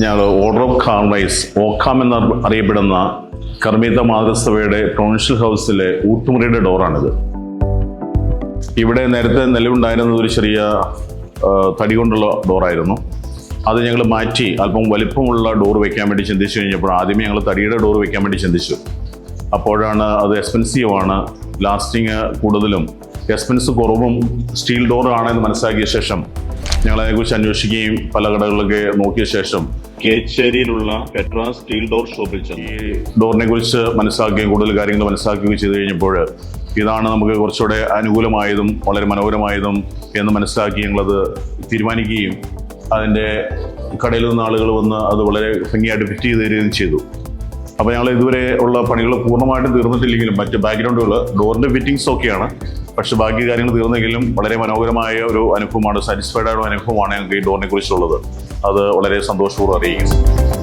ഞങ്ങൾ order of കാർമൈസ് ഓക്കാം എന്ന് അറിയപ്പെടുന്ന കർമ്മീത മാതൃസഭയുടെ പ്രൊവിൻഷ്യൽ ഹൗസിലെ ഊട്ടുമുറിയുടെ ഡോറാണിത് ഇവിടെ നേരത്തെ നിലവുണ്ടായിരുന്നത് ഒരു ചെറിയ തടി കൊണ്ടുള്ള ഡോറായിരുന്നു അത് ഞങ്ങൾ മാറ്റി അല്പം വലിപ്പമുള്ള ഡോർ വെക്കാൻ വേണ്ടി ചിന്തിച്ചു കഴിഞ്ഞപ്പോൾ ആദ്യമേ ഞങ്ങൾ തടിയുടെ ഡോർ വെക്കാൻ വേണ്ടി ചിന്തിച്ചു. അപ്പോഴാണ് അത് എക്സ്പെൻസീവാണ് ലാസ്റ്റിങ് കൂടുതലും എക്സ്പെൻസ് കുറവും സ്റ്റീൽ ഡോർ ആണെന്ന് മനസ്സിലാക്കിയ ശേഷം ഞങ്ങൾ അതിനെക്കുറിച്ച് അന്വേഷിക്കുകയും പല കടകളിലൊക്കെ നോക്കിയ ശേഷം കേച്ചേരിയിലുള്ള പെട്രാ സ്റ്റീൽ ഡോർ ഷോപ്പിൽ ചെന്നു. ഈ ഡോറിനെ കുറിച്ച് മനസ്സിലാക്കുകയും കൂടുതൽ കാര്യങ്ങൾ മനസ്സിലാക്കുകയും ചെയ്തു കഴിഞ്ഞപ്പോൾ ഇതാണ് നമുക്ക് കുറച്ചുകൂടെ അനുകൂലമായതും വളരെ മനോഹരമായതും എന്ന് മനസ്സിലാക്കി ഞങ്ങളത് തീരുമാനിക്കുകയും അതിന്റെ കടയിൽ നിന്ന് ആളുകൾ വന്ന് അത് വളരെ ഭംഗിയായിട്ട് ഫിറ്റ് ചെയ്ത് തരികയും ചെയ്തു. അപ്പോൾ ഞങ്ങൾ ഇതുവരെ ഉള്ള പണികൾ പൂർണമായിട്ടും തീർന്നിട്ടില്ലെങ്കിലും മറ്റ് ബാക്ക്ഗ്രൗണ്ടുകൾ ഡോറിന്റെ ഫിറ്റിങ്സ് ഒക്കെയാണ്. പക്ഷേ ബാക്കി കാര്യങ്ങൾ തീർന്നെങ്കിലും വളരെ മനോഹരമായ ഒരു അനുഭവമാണ് സാറ്റിസ്ഫൈഡ് ആയ ഒരു അനുഭവമാണ് ഞങ്ങൾക്ക് ഈ ഡോറിനെ കുറിച്ചുള്ളത്. അത് വളരെ സന്തോഷപൂർവം അറിയിക്കുന്നു